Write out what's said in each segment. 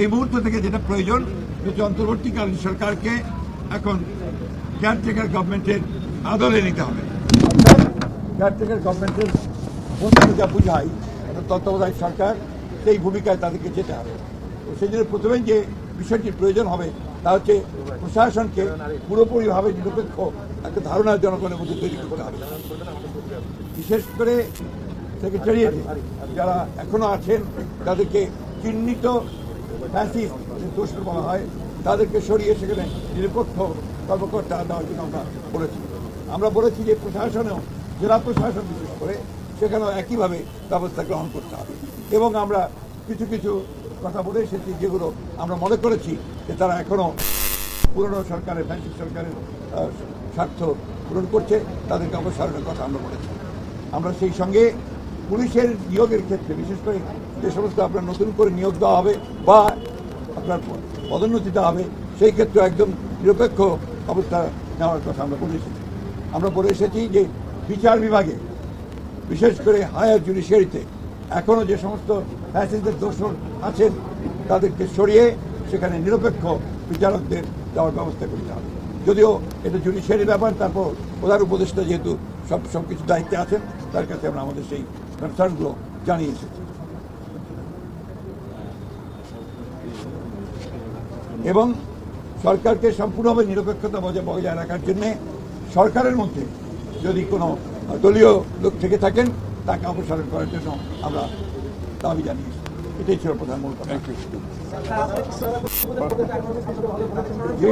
এই মুহূর্ত থেকে যেটা প্রয়োজন হচ্ছে অন্তর্বর্তীকালীন সরকারকে এখন কেয়ারটেকার গভর্নমেন্টের আদলে নিতে হবে। কেয়ারটেকার গভর্নমেন্টের বন্ধু যা বুঝাই তত্ত্বাবধায়ক সরকার, সেই ভূমিকায় তাদেরকে যেতে হবে। তো সেই জন্য প্রথমে যে বিষয়টির প্রয়োজন হবে, তা হচ্ছে প্রশাসনকে পুরোপুরিভাবে নিরপেক্ষ একটা ধারণা জনগণের মধ্যে তৈরি করতে হবে। বিশেষ করে সেক্রেটারিয়েটে যারা এখনও আছেন, তাদেরকে চিহ্নিত ফ্যাসিস্ট দোষর বলা হয়, তাদেরকে সরিয়ে সেখানে নিরপেক্ষ কর্মকর্তা দেওয়ার জন্য আমরা বলেছি। আমরা বলেছি যে প্রশাসনেও, জেলা প্রশাসন বিশেষ করে, সেখানেও একইভাবে ব্যবস্থা গ্রহণ করতে হবে। এবং আমরা কিছু কিছু কথা বলে এসেছি যেগুলো আমরা মনে করেছি যে তারা এখনও পুরনো সরকারের, ফ্যাসিস্ট সরকারের স্বার্থ পূরণ করছে, তাদেরকে অবসরের কথা আমরা বলেছি। আমরা সেই সঙ্গে পুলিশের নিয়োগের ক্ষেত্রে, বিশেষ করে যে সমস্ত আপনার নতুন করে নিয়োগ দেওয়া হবে বা আপনার পদোন্নতি দেওয়া হবে, সেই ক্ষেত্রে একদম নিরপেক্ষ অবস্থা নেওয়ার কথা আমরা বলে এসেছি। আমরা বলে এসেছি যে বিচার বিভাগে, বিশেষ করে হায়ার জুডিশিয়ারিতে এখনও যে সমস্ত ফ্যাসিস্টদের দোষর আছেন, তাদেরকে সরিয়ে সেখানে নিরপেক্ষ বিচারকদের দেওয়ার ব্যবস্থা করতে হবে। যদিও এটা জুডিশিয়ারি ব্যাপার, তারপর প্রধান উপদেষ্টা যেহেতু সব সব কিছু দায়িত্বে আছেন, তার কাছে আমরা আমাদের সেই কনসার্নগুলো জানিয়ে এসেছি। এবং সরকারকে সম্পূর্ণভাবে নিরপেক্ষতা বজায় বজায় রাখার জন্য সরকারের মধ্যে যদি কোনো দলীয় লোক থেকে থাকেন তাকে অপসারণ করার জন্য আমরা দাবি জানিয়েছি। এটাই ছিল প্রধান মূল কথা। জি?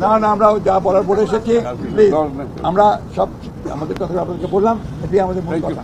না না আমরা যা বলার বলে এসেছি। আমরা সব আমাদের কথা আপনাদেরকে বললাম। এটাই আমাদের মূল কথা।